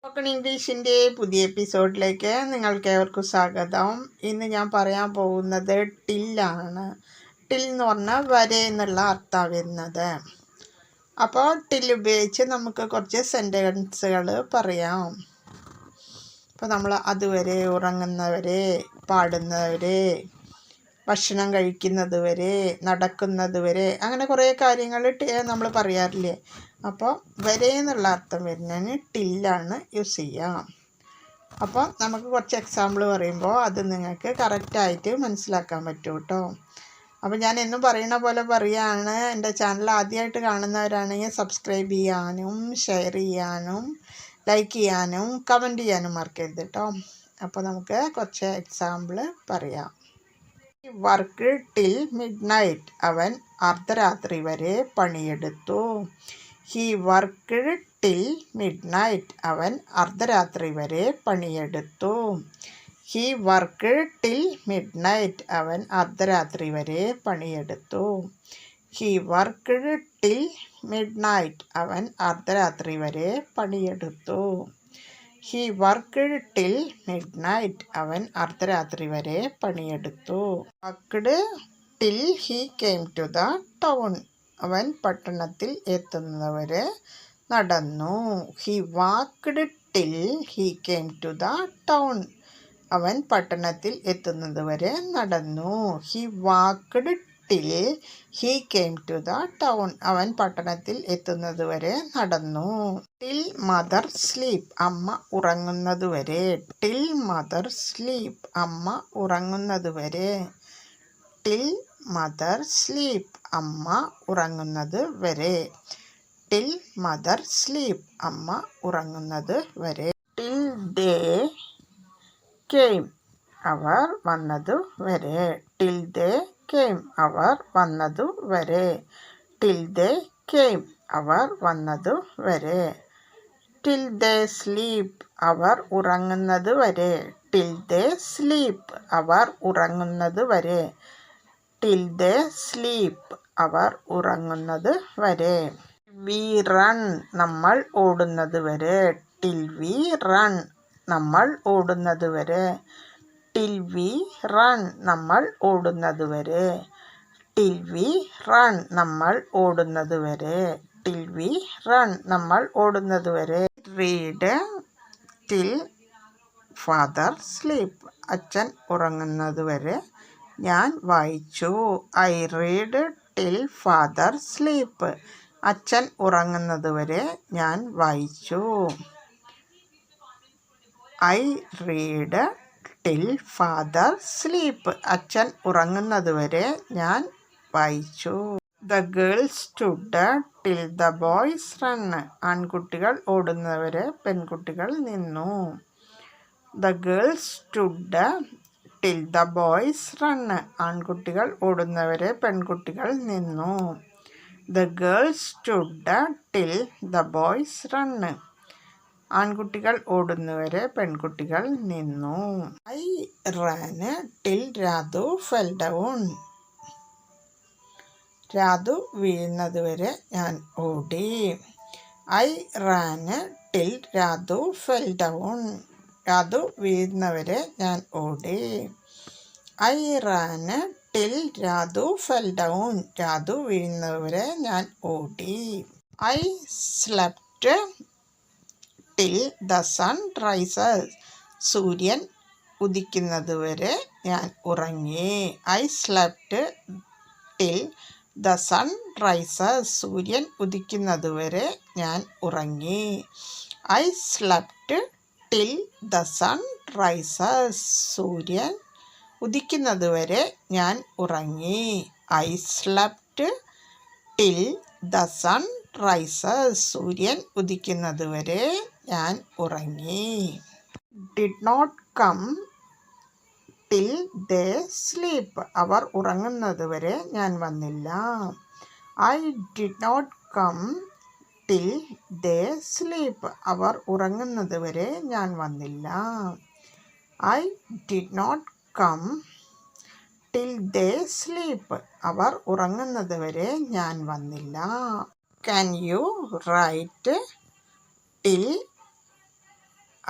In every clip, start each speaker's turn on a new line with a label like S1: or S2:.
S1: Spoken ഇംഗ്ലീഷിന്റെ പുതിയ എപ്പിസോഡിലേക്ക് നിങ്ങൾക്ക് ഏവർക്കും സ്വാഗതം. ഇന്ന് ഞാൻ പറയാൻ പോകുന്നത് ടില്ലാണ്. ടിൽ എന്ന് പറഞ്ഞാൽ വരെ എന്നുള്ള അർത്ഥം വരുന്നത് അപ്പോൾ ടിൽ ഉപയോഗിച്ച് നമുക്ക് കുറച്ച് സെന്റൻസുകൾ പറയാം. അപ്പോൾ നമ്മൾ അതുവരെ ഉറങ്ങുന്നവരെ പാടുന്നവരെ ഭക്ഷണം കഴിക്കുന്നത് വരെ നടക്കുന്നത് വരെ അങ്ങനെ കുറേ കാര്യങ്ങൾ നമ്മൾ പറയാറില്ലേ? അപ്പോൾ വരെ എന്നുള്ള അർത്ഥം വരുന്നതിന് ടില്ലാണ് യൂസ് ചെയ്യാം. അപ്പോൾ നമുക്ക് കുറച്ച് എക്സാമ്പിൾ പറയുമ്പോൾ അത് നിങ്ങൾക്ക് കറക്റ്റായിട്ട് മനസ്സിലാക്കാൻ പറ്റും കേട്ടോ. അപ്പോൾ ഞാൻ എന്നും പറയുന്ന പോലെ പറയുകയാണ് എന്റെ ചാനൽ ആദ്യമായിട്ട് കാണുന്നവരാണെങ്കിൽ സബ്സ്ക്രൈബ് ചെയ്യാനും ഷെയർ ചെയ്യാനും ലൈക്ക് ചെയ്യാനും കമന്റ് ചെയ്യാനും മറക്കരുത് കേട്ടോ. അപ്പോൾ നമുക്ക് കുറച്ച് എക്സാമ്പിൾ പറയാം. വർക്ക് ടിൽ മിഡ് നൈറ്റ് അവൻ അർദ്ധരാത്രി വരെ പണിയെടുത്തു. He work till midnight അവൻ അർദ്ധരാത്രി വരെ പണിയെടുത്തു. He work till midnight അവൻ അർദ്ധരാത്രി വരെ പണിയെടുത്തു. He work till midnight അവൻ അർദ്ധരാത്രി വരെ പണിയെടുത്തു. He work till midnight അവൻ അർദ്ധരാത്രി വരെ പണിയെടുത്തു. Worked till he came to the town അവൻ പട്ടണത്തിൽ എത്തുന്നവരെ നടന്നു. He walked till he came to the town. അവൻ പട്ടണത്തിൽ എത്തുന്നത് വരെ നടന്നു. He walked till he came to the town. അവൻ പട്ടണത്തിൽ എത്തുന്നത് വരെ നടന്നു. Till mother sleep. അമ്മ ഉറങ്ങുന്നത് വരെ ടിൽ മദർ സ്ലീപ്പ്. അമ്മ ഉറങ്ങുന്നത് വരെ ടിൽ മദർ സ്ലീപ്പ് അമ്മ ഉറങ്ങുന്നത് വരെ. ടിൽ മദർ സ്ലീപ്പ് അമ്മ ഉറങ്ങുന്നത് വരെ. ടിൽ ദേ കെയിം അവർ വന്നതു വരെ. ടിൽ ദേ കെയിം അവർ വന്നതു വരെ. ടിൽ ദേ കെയിം അവർ വന്നതു വരെ. ടിൽ ദേ സ്ലീപ്പ് അവർ ഉറങ്ങുന്നത് വരെ. ടിൽ ദേ സ്ലീപ്പ് അവർ ഉറങ്ങുന്നത് വരെ. ടിൽ ദേ സ്ലീപ്പ് അവർ ഉറങ്ങുന്നത് വരെ. വി റൺ നമ്മൾ ഓടുന്നത് വരെ. ടിൽ വി റൺ നമ്മൾ ഓടുന്നത് വരെ. ടിൽ വി റൺ നമ്മൾ ഓടുന്നത് വരെ. ടിൽ വി റൺ നമ്മൾ ഓടുന്നത് വരെ. ടിൽ വി റൺ നമ്മൾ ഓടുന്നത് വരെ. റീഡ് ടിൽ ഫാദർ സ്ലീപ്പ് അച്ഛൻ ഉറങ്ങുന്നത് വരെ. ഞാൻ വായിച്ചു. I read till father sleep. അച്ഛൻ ഉറങ്ങുന്നത് വരെ ഞാൻ വായിച്ചു. I read till father sleep. അച്ഛൻ ഉറങ്ങുന്നത് വരെ ഞാൻ വായിച്ചു. The girls stood till the boys run ആൺകുട്ടികൾ ഓടുന്നവരെ പെൺകുട്ടികൾ നിന്നു. The girls stood till the boys run. ആൺകുട്ടികൾ ഓടുന്നവരെ പെൺകുട്ടികൾ നിന്നു. The girls stood till the boys run. ആൺകുട്ടികൾ ഓടുന്നവരെ പെൺകുട്ടികൾ നിന്നു. I ran till Radhu fell down. Radhu വീഴുന്നത് വരെ ഞാൻ ഓടി. I ran till Radhu fell down. Radhu വീഴുന്നവരെ ഞാൻ ഓടി. I ran till Radhu fell down. Radhu വീഴുന്നവരെ ഞാൻ ഓടി. I slept till the sun rises. സൂര്യൻ ഉദിക്കുന്നത് വരെ ഞാൻ ഉറങ്ങി. I slept till the sun rises. സൂര്യൻ ഉദിക്കുന്നത് വരെ ഞാൻ ഉറങ്ങി. I slept till the sun rises സൂര്യൻ ഉദിക്കുന്നത് വരെ ഞാൻ ഉറങ്ങി. I slept till the sun rises സൂര്യൻ ഉദിക്കുന്നത് വരെ ഞാൻ ഉറങ്ങി. Did not come till they sleep. അവർ ഉറങ്ങുന്നത് വരെ ഞാൻ വന്നില്ല. I did not come till they sleep. അവർ ഉറങ്ങുന്നത് വരെ ഞാൻ വന്നില്ല. I did not come till they sleep. അവർ ഉറങ്ങുന്നത് വരെ ഞാൻ വന്നില്ല. Can you write till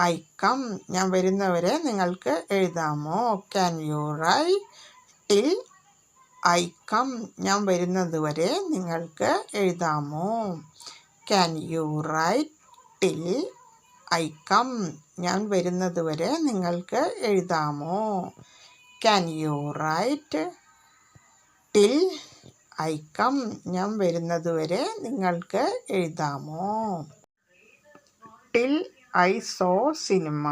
S1: I come? ഞാൻ വരുന്നവരെ നിങ്ങൾക്ക് എഴുതാമോ? Can you write till I come? ഞാൻ വരുന്നത് വരെ നിങ്ങൾക്ക് എഴുതാമോ? Can you write till I come ഞാൻ വരുന്നത് വരെ നിങ്ങൾക്ക് എഴുതാമോ? Can you write till I come ഞാൻ വരുന്നത് വരെ നിങ്ങൾക്ക് എഴുതാമോ? Till I saw cinema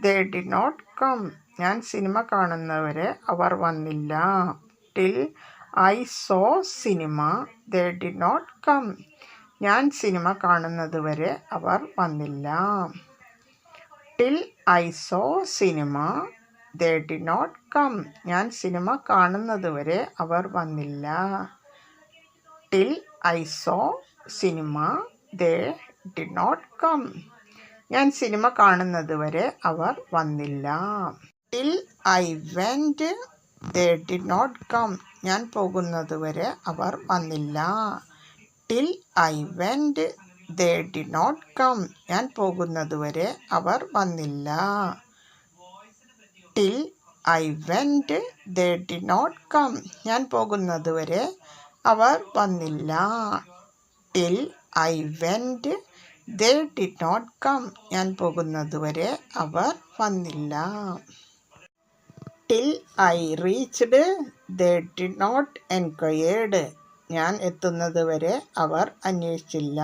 S1: they did not come ഞാൻ സിനിമ കാണുന്നവരെ അവർ വന്നില്ല. Till I saw cinema they did not come ഞാൻ സിനിമ കാണുന്നത് വരെ അവർ വന്നില്ല. Till I saw cinema they did not come. ഞാൻ സിനിമ കാണുന്നത് വരെ അവർ വന്നില്ല. Till I saw cinema they did not come. ഞാൻ സിനിമ കാണുന്നത് വരെ അവർ വന്നില്ല. Till I went they did not come. ഞാൻ പോകുന്നത് വരെ അവർ വന്നില്ല. Till I went they did not come. ഞാൻ പോകുന്നതുവരെ അവർ വന്നില്ല. Till I went they did not come. ഞാൻ പോകുന്നതുവരെ അവർ വന്നില്ല. Till I went they did not come. ഞാൻ പോകുന്നതുവരെ അവർ വന്നില്ല. Till I reached they did not enquired. ഞാൻ എത്തുന്നത് വരെ അവർ അന്വേഷിച്ചില്ല.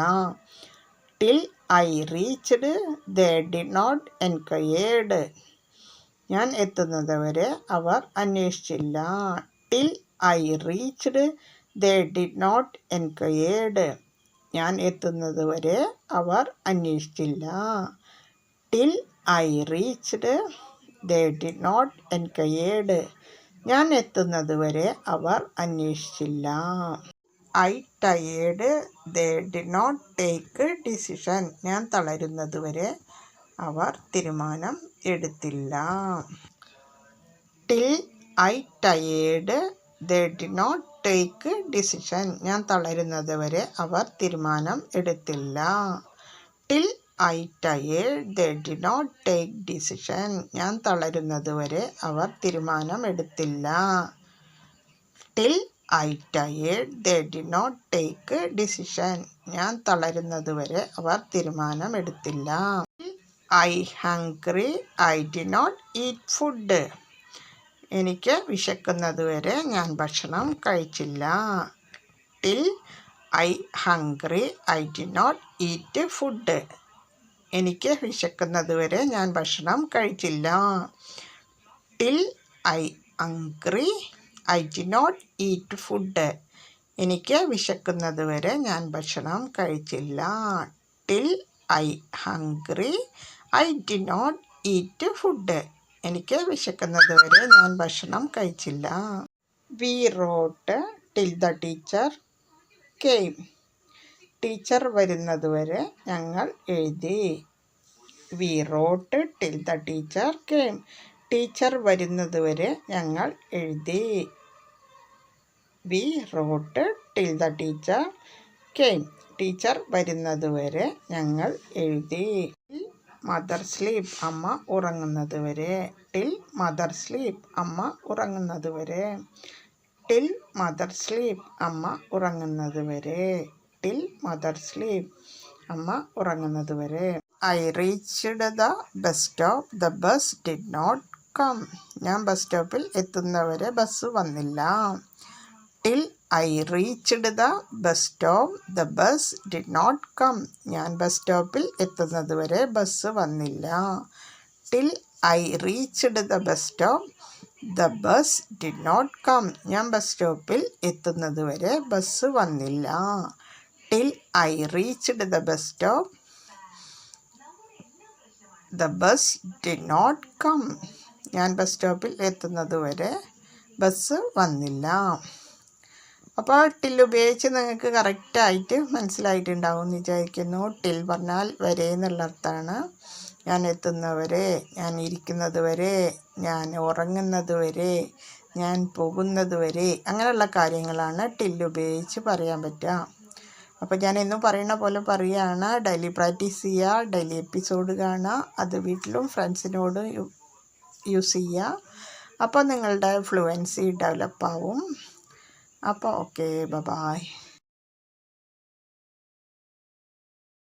S1: Till I reached they did not enquired ഞാൻ എത്തുന്നത് വരെ അവർ അന്വേഷിച്ചില്ല. Till I reached they did not enquired ഞാൻ എത്തുന്നത് വരെ അവർ അന്വേഷിച്ചില്ല. Till I reached they did not enquired ഞാൻ എത്തുന്നത് വരെ അവർ അന്വേഷിച്ചില്ല. I tired they did not take decision. ഞാൻ തളരുന്നതുവരെ അവർ തീരുമാനം എടുത്തില്ല. Till I tired they did not take decision. ഞാൻ തളരുന്നത് വരെ അവർ തീരുമാനം എടുത്തില്ല. Till I tired they did not take decision. ഞാൻ തളരുന്നത് വരെ അവർ തീരുമാനം എടുത്തില്ല. Till I tired they did not take decision. ഞാൻ തളരുന്നത് വരെ അവർ തീരുമാനം എടുത്തില്ല I hungry I did not eat food. എനിക്ക് വിശക്കുന്നത് വരെ ഞാൻ ഭക്ഷണം കഴിച്ചില്ല. Till I hungry I did not eat food. എനിക്ക് വിശക്കുന്നത് വരെ ഞാൻ ഭക്ഷണം കഴിച്ചില്ല. Till I hungry I did not eat food എനിക്ക് വിശക്കുന്നത് വരെ ഞാൻ ഭക്ഷണം കഴിച്ചില്ല. Till I hungry I did not eat food എനിക്ക് വിശക്കുന്നത് വരെ ഞാൻ ഭക്ഷണം കഴിച്ചില്ല. We wrote till the teacher came teacher വരുന്നത് വരെ ഞങ്ങൾ എഴുതി. We wrote till the teacher came teacher വരുന്നത് വരെ ഞങ്ങൾ എഴുതി. We wrote till the teacher came. Teacher വരുന്നത് വരെ ഞങ്ങൾ എഴുതി. മദർ സ്ലീപ്പ് അമ്മ ഉറങ്ങുന്നത് വരെ. ടിൽ മദർ സ്ലീപ്പ് അമ്മ ഉറങ്ങുന്നത് വരെ. ടിൽ മദർ സ്ലീപ്പ് അമ്മ ഉറങ്ങുന്നത് വരെ. ടിൽ മദർ സ്ലീപ്പ് അമ്മ ഉറങ്ങുന്നത് വരെ. I reached the bus stop. The bus did not come. ഞാൻ ബസ് സ്റ്റോപ്പിൽ എത്തുന്നവരെ ബസ് വന്നില്ല. Till I reached the bus stop. The bus did not come. ഞാൻ ബസ് സ്റ്റോപ്പിൽ എത്തുന്നത് വരെ ബസ് വന്നില്ല. Till I reached the bus stop. The bus did not come. ഞാൻ ബസ് സ്റ്റോപ്പിൽ എത്തുന്നത് വരെ ബസ് വന്നില്ല. Till I reached the bus stop. The bus did not come. ഞാൻ ബസ് സ്റ്റോപ്പിൽ എത്തുന്നത് വരെ ബസ് വന്നില്ല. അപ്പോൾ ടിൽ ഉപയോഗിച്ച് നിങ്ങൾക്ക് കറക്റ്റായിട്ട് മനസ്സിലായിട്ടുണ്ടാവും എന്ന് വിചാരിക്കുന്നു. ടിൽ പറഞ്ഞാൽ വരെ എന്നുള്ള അർത്ഥമാണ്. ഞാൻ എത്തുന്നവരെ ഞാൻ ഇരിക്കുന്നത് വരെ ഞാൻ ഉറങ്ങുന്നത് വരെ ഞാൻ പോകുന്നത് വരെ അങ്ങനെയുള്ള കാര്യങ്ങളാണ് ടിൽ ഉപയോഗിച്ച് പറയാൻ പറ്റുക. അപ്പോൾ ഞാൻ എന്നും പറയുന്ന പോലെ പറയുകയാണ് ഡെയിലി പ്രാക്ടീസ് ചെയ്യുക ഡെയിലി എപ്പിസോഡ് കാണുക അത് വീട്ടിലും ഫ്രണ്ട്സിനോട് യൂസ് ചെയ്യുക. അപ്പോൾ നിങ്ങളുടെ ഫ്ലുവൻസി ഡെവലപ്പാവും അപ്പോൾ ഓക്കെ ബ ബായ്